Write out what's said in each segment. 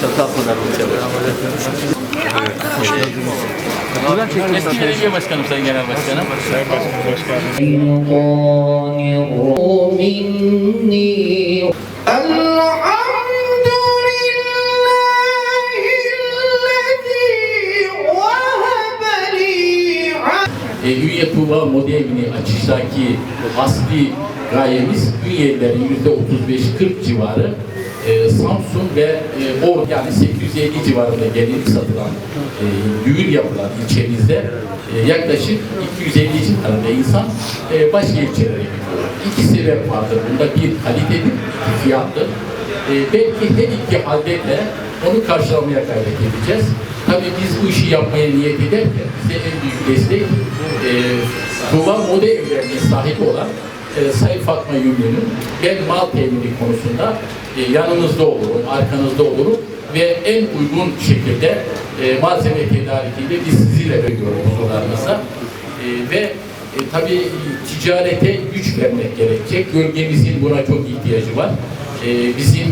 Çok tatlılar bu çavuş. Eski Belediye Başkanım Sayın Genel Başkanım. Sayın Başkanım hoş geldiniz. E, Ünye Tuğba modelini açıştaki asli gayemiz Ünyelilerin yüzde 35-40 civarı e, Samsun ve e, Or yani 850 civarında gelinlik satılan e, düğün yapılan ilçemizde e, yaklaşık 250 civarında insan e, başka ilçelere gidiyor. İki sebep vardır. Bunda bir kalitedir, iki fiyattır. E, belki her iki halde de onu karşılamaya gayret edeceğiz. Tabii biz bu işi yapmaya niyet ederken bize en büyük destek e, Duvar Moda Evlerinin sahibi olan e, Sayın Fatma Yümlü'nün ben mal temini konusunda e, yanınızda olurum, arkanızda olurum ve en uygun şekilde e, malzeme tedarikinde biz sizinle bekliyoruz huzurlarınızda. E, ve e, tabii ticarete güç vermek gerekecek. Bölgemizin buna çok ihtiyacı var. E, bizim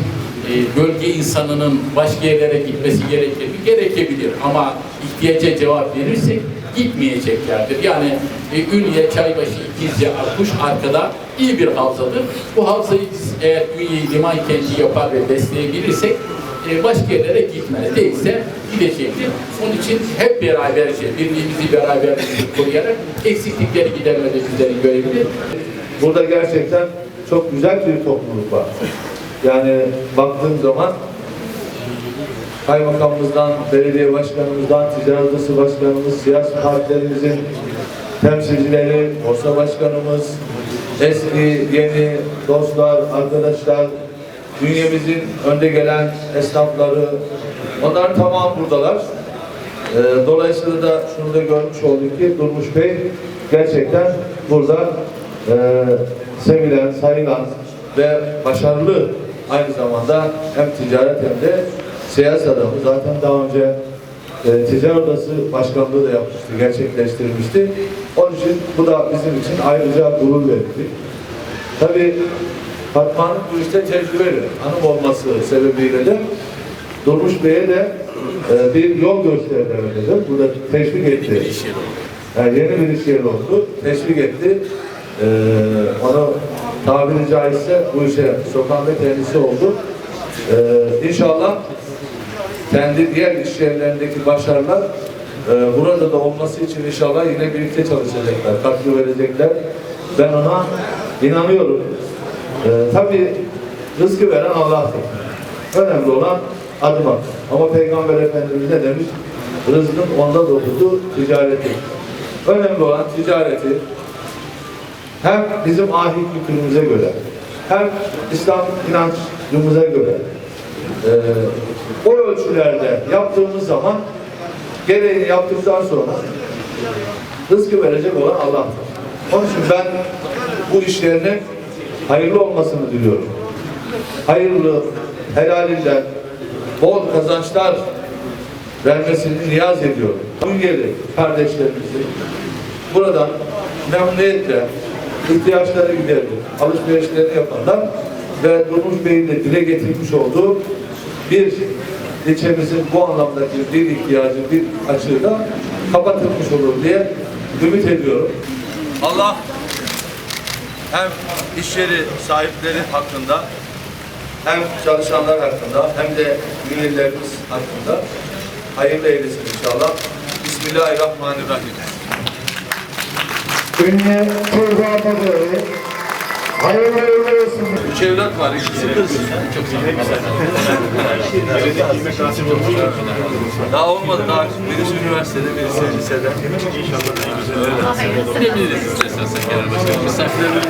e, bölge insanının başka yerlere gitmesi gerekir? Gerekebilir ama ihtiyaca cevap verirsek gitmeyeceklerdir. Yani e, Ünye, Çaybaşı, İkizce, Akkuş arkada iyi bir havzadır. Bu havzayı biz eğer Ünye'yi liman kenti yapar ve besleyebilirsek e, başka yerlere gitmez. Değilse gidecektir. Onun için hep beraberce, birliğimizi beraberce koruyarak eksiklikleri gidermede bizlerin görevidir. Burada gerçekten çok güzel bir topluluk var. Yani baktığım zaman kaymakamımızdan, belediye başkanımızdan, ticaret odası başkanımız, siyasi partilerimizin temsilcileri, borsa başkanımız, eski, yeni dostlar, arkadaşlar, dünyamızın önde gelen esnafları, onların tamamı buradalar. Ee, dolayısıyla da şunu da görmüş olduk ki Durmuş Bey gerçekten burada e, sevilen, sayılan ve başarılı aynı zamanda hem ticaret hem de siyaset adamı. Zaten daha önce e, ticaret odası başkanlığı da yapmıştı, gerçekleştirmişti. Onun için bu da bizim için ayrıca gurur verici. Tabii Fatma'nın bu işte tecrübeli hanım olması sebebiyle de Durmuş Bey'e de e, bir yol gösterdi herhalde. Burada teşvik etti. Yani yeni bir iş yeri oldu. Teşvik etti. E, onu tabiri caizse bu işe sokan ve kendisi oldu. E, inşallah kendi diğer iş yerlerindeki başarılar e, burada da olması için inşallah yine birlikte çalışacaklar, katkı verecekler. Ben ona inanıyorum. E, tabii rızkı veren Allah'tır. Önemli olan adım atmak. Ama Peygamber Efendimiz ne demiş? Rızkın onda dokuduğu ticareti. Önemli olan ticareti hem bizim ahi kültürümüze göre hem İslam inancımıza göre e, o ölçülerde yaptığımız zaman gereğini yaptıktan sonra rızkı verecek olan Allah'tır. Onun için ben bu işlerinin hayırlı olmasını diliyorum. Hayırlı, helalinden bol kazançlar vermesini niyaz ediyorum. Ünyeli kardeşlerimizi buradan memnuniyetle ihtiyaçları giderir, alışverişlerini yaparlar ve Durmuş Bey'in de dile getirmiş olduğu bir ilçemizin bu anlamdaki bir ihtiyacı, bir açığı da kapatılmış olur diye ümit ediyorum. Allah hem iş yeri sahipleri hakkında Hem çalışanlar hakkında hem de üyelerimiz hakkında hayırlı eylesin inşallah. Bismillahirrahmanirrahim. Ünlü Tuğba Babaoğlu. Hayırlı uğurlu olsun. Üç evlat var, ikisi kız. Daha olmadı daha. Birisi üniversitede, birisi lisede. Gidebiliriz istersen Sayın Genel Başkanım. Misafirlerimiz